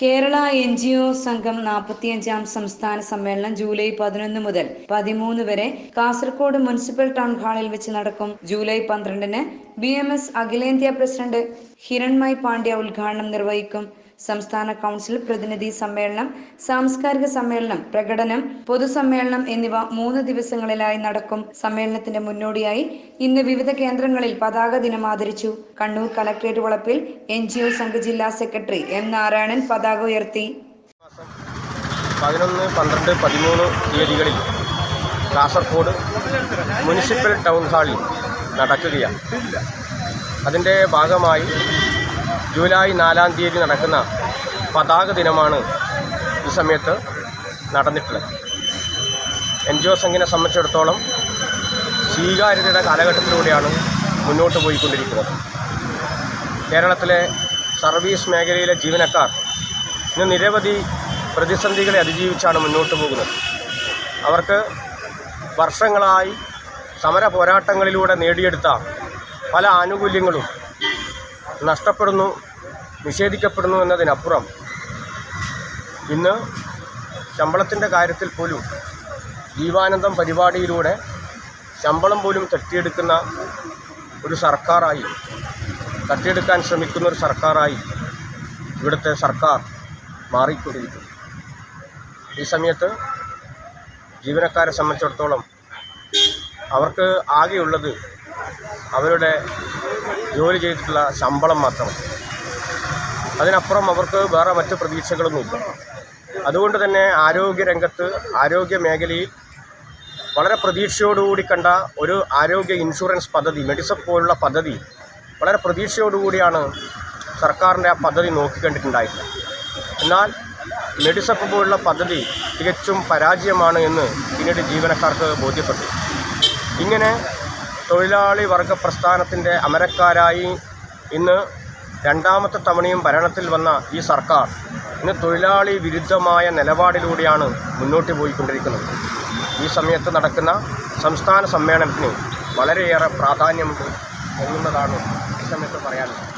Kerala N G O സംഘം നാൽപ്പത്തിയഞ്ചാം സംസ്ഥാന സമ്മേളനം ജൂലൈ പതിനൊന്ന് മുതൽ പതിമൂന്ന് വരെ കാസർഗോഡ് മുനിസിപ്പൽ ടൗൺ ഹാളിൽ വെച്ച് നടക്കും. ജൂലൈ പന്ത്രണ്ടിന് ബി എം എസ് അഖിലേന്ത്യാ പ്രസിഡന്റ് ഹിരൺമയ് പാണ്ഡ്യ ഉദ്ഘാടനം നിർവഹിക്കും. സംസ്ഥാന കൗൺസിൽ പ്രതിനിധി സമ്മേളനം സാംസ്കാരിക സമ്മേളനം പ്രകടനം പൊതുസമ്മേളനം എന്നിവ മൂന്ന് ദിവസങ്ങളിലായി നടക്കും. സമ്മേളനത്തിന്റെ മുന്നോടിയായി ഇന്ന് വിവിധ കേന്ദ്രങ്ങളിൽ പതാക ദിനം ആദരിച്ചു. കണ്ണൂർ കലക്ട്രേറ്റ് വളപ്പിൽ എൻ ജി ഒ സംഘ ജില്ലാ സെക്രട്ടറി എം നാരായണൻ പതാക ഉയർത്തി. പതിനൊന്ന് പന്ത്രണ്ട് പതിമൂന്ന് തീയതികളിൽ കാസർഗോഡ് മുനിസിപ്പൽ ടൗൺ ഹാളിൽ നടക്കുകയാണ്. അതിന്റെ ഭാഗമായി ജൂലൈ നാലാം തീയതി നടക്കുന്ന പതാക ദിനമാണ് ഈ സമയത്ത് നടന്നിട്ടുള്ളത്. എൻ ജി ഒ സംഘിനെ സംബന്ധിച്ചിടത്തോളം സ്വീകാര്യതയുടെ കാലഘട്ടത്തിലൂടെയാണ് മുന്നോട്ട് പോയിക്കൊണ്ടിരിക്കുന്നത്. കേരളത്തിലെ സർവീസ് മേഖലയിലെ ജീവനക്കാർ ഇന്ന് നിരവധി പ്രതിസന്ധികളെ അതിജീവിച്ചാണ് മുന്നോട്ട് പോകുന്നത്. അവർക്ക് വർഷങ്ങളായി സമര പോരാട്ടങ്ങളിലൂടെ നേടിയെടുത്ത പല ആനുകൂല്യങ്ങളും നഷ്ടപ്പെടുന്നു നിഷേധിക്കപ്പെടുന്നു എന്നതിനപ്പുറം ഇന്ന് ശമ്പളത്തിന്റെ കാര്യത്തിൽ പോലും ജീവാനന്ദം പരിപാടിയിലൂടെ ശമ്പളം പോലും തട്ടിയെടുക്കുന്ന ഒരു സർക്കാരായി തട്ടിയെടുക്കാൻ ശ്രമിക്കുന്ന ഒരു സർക്കാരായി ഇവിടുത്തെ സർക്കാർ മാറിക്കൊണ്ടിരിക്കുന്നു. ഈ സമയത്ത് ജീവനക്കാരെ സംബന്ധിച്ചിടത്തോളം അവർക്ക് ആകെയുള്ളത് അവരുടെ ജോലി ചെയ്തിട്ടുള്ള ശമ്പളം മാത്രമാണ് അതിനപ്പുറം അവർക്ക് വേറെ മറ്റ് പ്രതീക്ഷകളൊന്നുമില്ല. അതുകൊണ്ട് തന്നെ ആരോഗ്യരംഗത്ത് ആരോഗ്യ മേഖലയിൽ വളരെ പ്രതീക്ഷയോടുകൂടി കണ്ട ഒരു ആരോഗ്യ ഇൻഷുറൻസ് പദ്ധതി മെഡിസപ്പ് പോലുള്ള പദ്ധതി വളരെ പ്രതീക്ഷയോടുകൂടിയാണ് സർക്കാരിന്റെ ആ പദ്ധതി നോക്കിക്കണ്ടിട്ടുണ്ടായിരുന്നത്. എന്നാൽ മെഡിസപ്പ് പോലുള്ള പദ്ധതി തികച്ചും പരാജയമാണ് എന്ന് പിന്നീട് ജീവനക്കാർക്ക് ബോധ്യപ്പെട്ടു. ഇങ്ങനെ തൊഴിലാളി വർഗ പ്രസ്ഥാനത്തിന്റെ അമരക്കാരായി ഇന്ന് രണ്ടാമത്തെ തവണയും ഭരണത്തിൽ വന്ന ഈ സർക്കാർ ഇന്ന് തൊഴിലാളി വിരുദ്ധമായ നിലപാടിലൂടെയാണ് മുന്നോട്ട് പോയിക്കൊണ്ടിരിക്കുന്നത്. ഈ സമയത്ത് നടക്കുന്ന സംസ്ഥാന സമ്മേളനത്തിന് വളരെയേറെ പ്രാധാന്യമുണ്ട് എന്നുള്ളതാണ് ഈ സമയത്ത് പറയാനുള്ളത്.